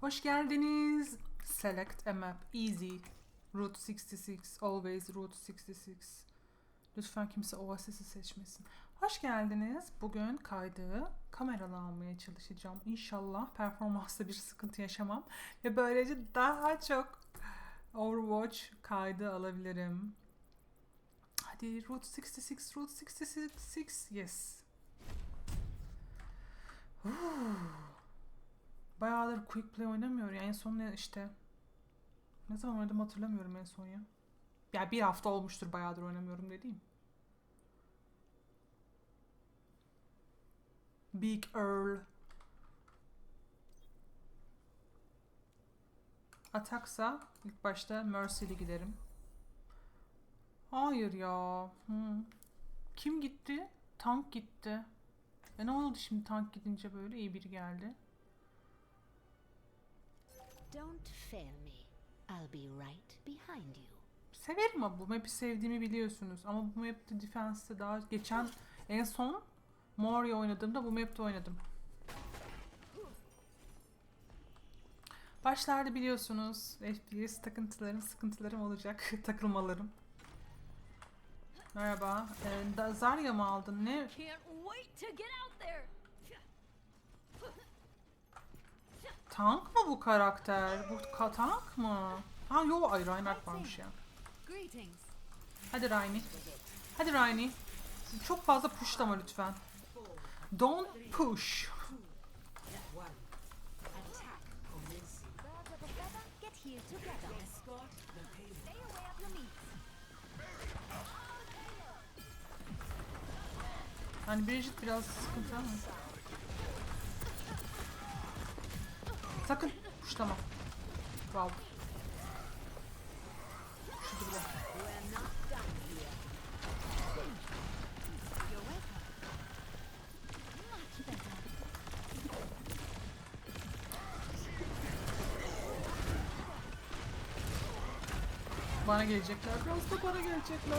Hoş geldiniz. Select a map. Easy. Route 66. Always Route 66. Lütfen kimse Oasis'i seçmesin. Hoş geldiniz. Bugün kaydı kameralı almaya çalışacağım. İnşallah performansta bir sıkıntı yaşamam. Ve böylece daha çok Overwatch kaydı alabilirim. Hadi Route 66, Route 66, yes. Huu. Bayağıdır Quick Play oynamıyor ya. En son işte. Ne zaman oynadım hatırlamıyorum en son ya. Ya bir hafta olmuştur bayağıdır oynamıyorum dediğim. Big Earl. Ataksa ilk başta Mercy'li giderim. Hayır ya. Hı. Kim gitti? Tank gitti. E ne oldu şimdi tank gidince böyle iyi biri geldi. Don't fail me. I'll be right behind you. Severim ama bu map'i sevdiğimi biliyorsunuz. Ama bu map'te Defense'de daha geçen en son Moria oynadığımda bu map'te oynadım. Başlarda biliyorsunuz FPS takıntılarım, sıkıntılarım olacak. Takılmalarım. Merhaba. Ee, da- Zarya mı aldın? Ne? Tank mı bu karakter? Bu ka- tank mı? Ha yo ay Reinhardt varmış ya. Hadi Rayni. Hadi Rayni. Çok fazla pushlama lütfen. Don't push. Hani Bridget biraz sıkıntı ama. Sakın pushlama. Wow. Pushladı bile. Bana gelecekler. Biraz da bana gelecekler.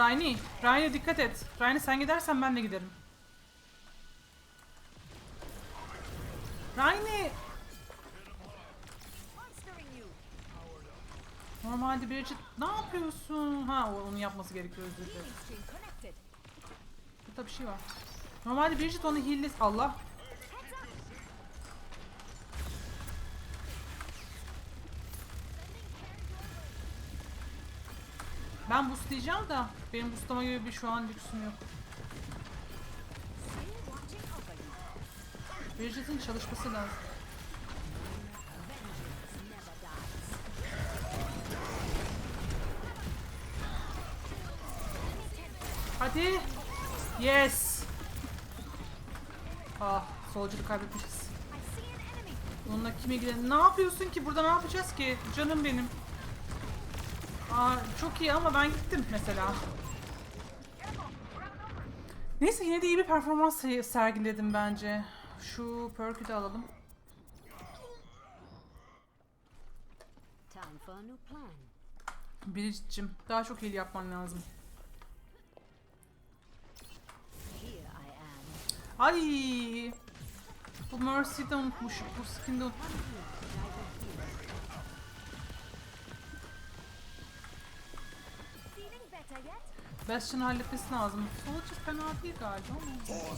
Rayni. Rayni dikkat et. Rayni sen gidersen ben de giderim. Rayni. Normalde Bridget ne yapıyorsun? Ha o- onu yapması gerekiyor özür dilerim. Burada bir şey var. Normalde Bridget onu heal'les... Allah. Ben boostlayacağım da benim boostlama gibi bir şu an lüksüm yok. Bridget'in çalışması lazım. Hadi. Yes. Ah, solcuyu kaybetmişiz. Onunla kime gidelim? Ne yapıyorsun ki? Burada ne yapacağız ki? Canım benim. Aa, çok iyi ama ben gittim mesela. Neyse yine de iyi bir performans se- sergiledim bence. Şu perk'ü de alalım. Biricik'cim daha çok heal yapman lazım. Ay! Bu Mercy'de unutmuşum. Bu skin'de unutmuşum. Bastion'ı halletmesi lazım. Soldier fena değil galiba ama.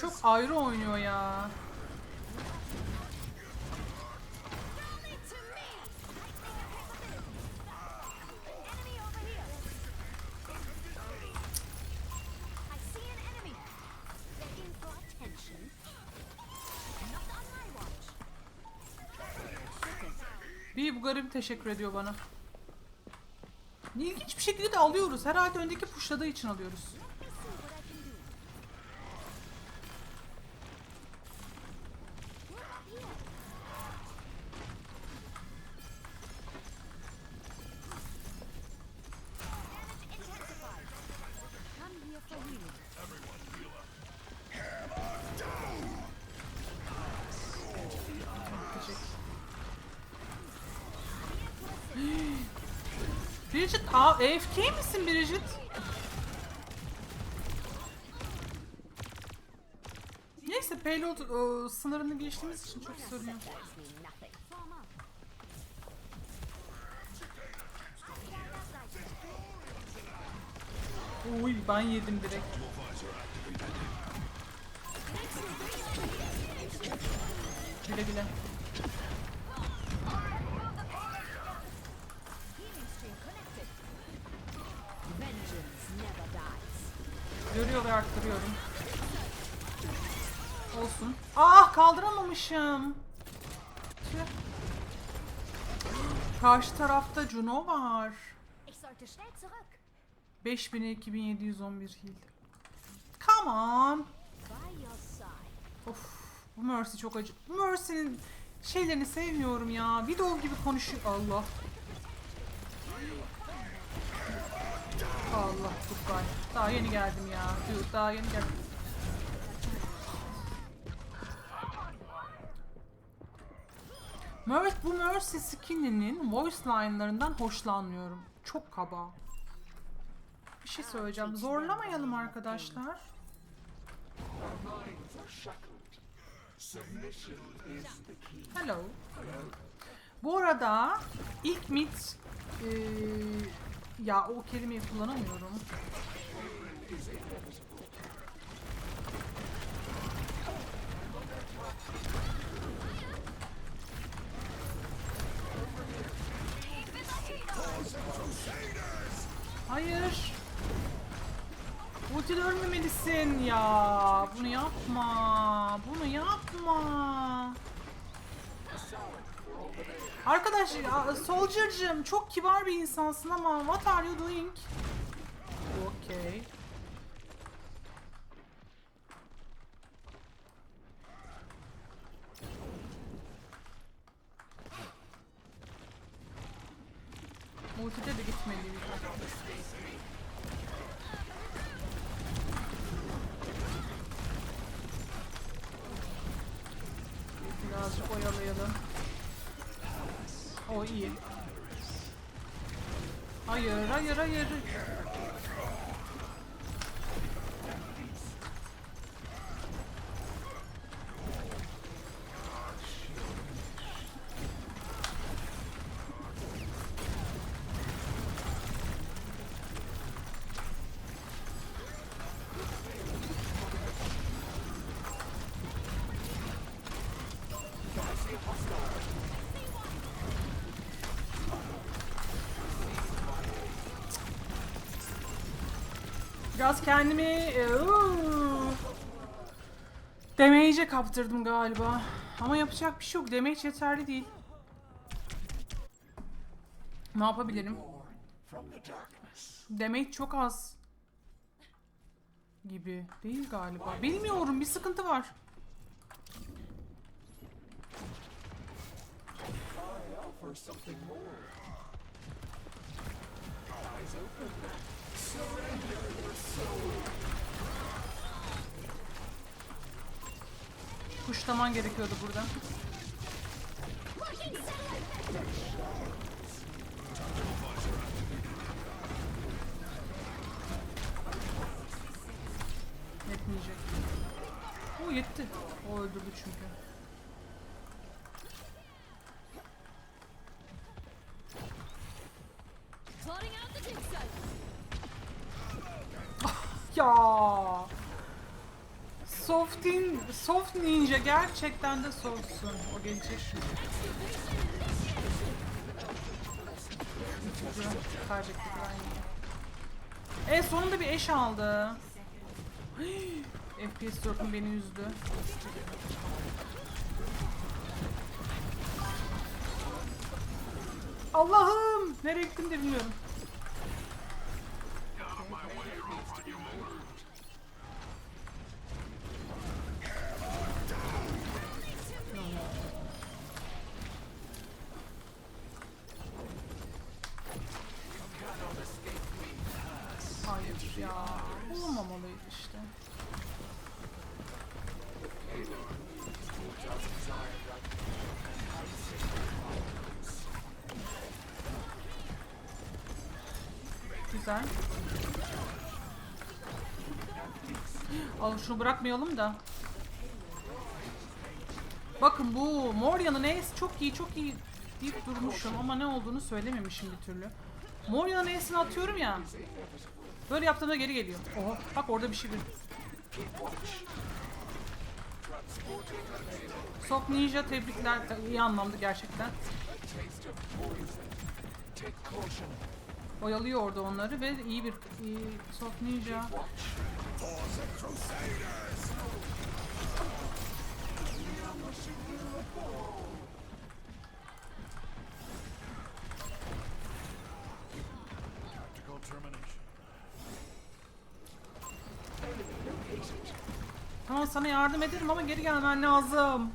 Çok ayrı oynuyor ya. Bir bu garip teşekkür ediyor bana. İlginç bir şekilde de alıyoruz. Herhalde öndeki pushladığı için alıyoruz. Bridget, aa AFK misin Bridget? Neyse payload o, sınırını geçtiğimiz için çok sorun yok. Uy ben yedim direkt. Güle güle. Kaldıramamışım. Tüh. Karşı tarafta Juno var. Ich sollte schnell zurück. 5000'e 2711 heal. Come on. Of bu Mercy çok acı. Mercy'nin şeylerini sevmiyorum ya. Video gibi konuşuyor. Allah. Allah Tukay. Daha yeni geldim ya. Daha yeni geldim. Mercy, bu Mercy skininin voice line'larından hoşlanmıyorum. Çok kaba. Bir şey söyleyeceğim. Zorlamayalım arkadaşlar. Hello. Bu arada ilk mit eee, ya o kelimeyi kullanamıyorum. Hayır. Ulti ölmemelisin ya. Bunu yapma. Bunu yapma. Arkadaş, ya, Soldier'cım çok kibar bir insansın ama what are you doing? Okay. İyi. Hayır, hayır, hayır. Biraz kendimi eee, damage'e kaptırdım galiba. Ama yapacak bir şey yok. Damage yeterli değil. Ne yapabilirim? Damage çok az gibi değil galiba. Bilmiyorum bir sıkıntı var. Kuşlaman gerekiyordu burada. Yetmeyecek. O yetti. O öldürdü çünkü. Ya. Softin, soft ninja gerçekten de softsun. O gelecek şimdi. E sonunda bir eş aldı. FPS drop'um beni üzdü. Allah'ım! Nereye gittim de bilmiyorum. Hayır ya. Olmamalıydı işte. Güzel. Al şunu bırakmayalım da. Bakın bu Moria'nın Ace çok iyi çok iyi deyip durmuşum ama ne olduğunu söylememişim bir türlü. Moria'nın Ace'ini atıyorum ya. Böyle yaptığımda geri geliyor. Oha bak orada bir şey bir. Soft Ninja tebrikler. iyi anlamda gerçekten. Oyalıyor orada onları ve iyi bir iyi, Soft Ninja. Tactical Tamam sana yardım ederim ama geri gelmen lazım.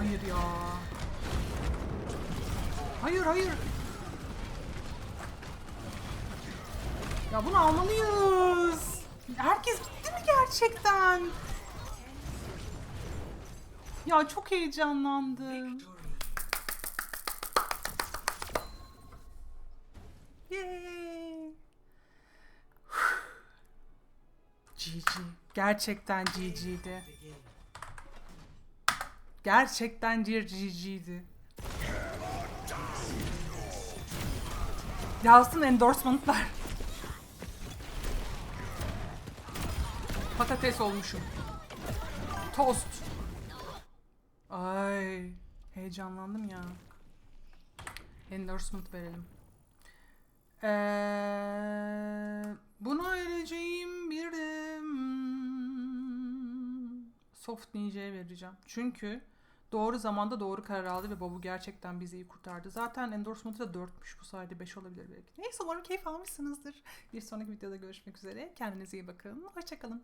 Hayır ya. Hayır, hayır. Ya bunu almalıyız. Herkes gitti mi gerçekten? Ya çok heyecanlandım. Yay. GG. Gerçekten GG'di. Gerçekten bir GG'di. Yazsın endorsementlar. Patates olmuşum. Tost. Ay, heyecanlandım ya. Endorsement verelim. Ee, buna vereceğim bir de Soft Ninja'ya vereceğim. Çünkü doğru zamanda doğru karar aldı ve Bob'u gerçekten bizi iyi kurtardı. Zaten endorsement'ı da 4'müş bu sayede 5 olabilir belki. Neyse umarım keyif almışsınızdır. Bir sonraki videoda görüşmek üzere. Kendinize iyi bakın. Hoşçakalın.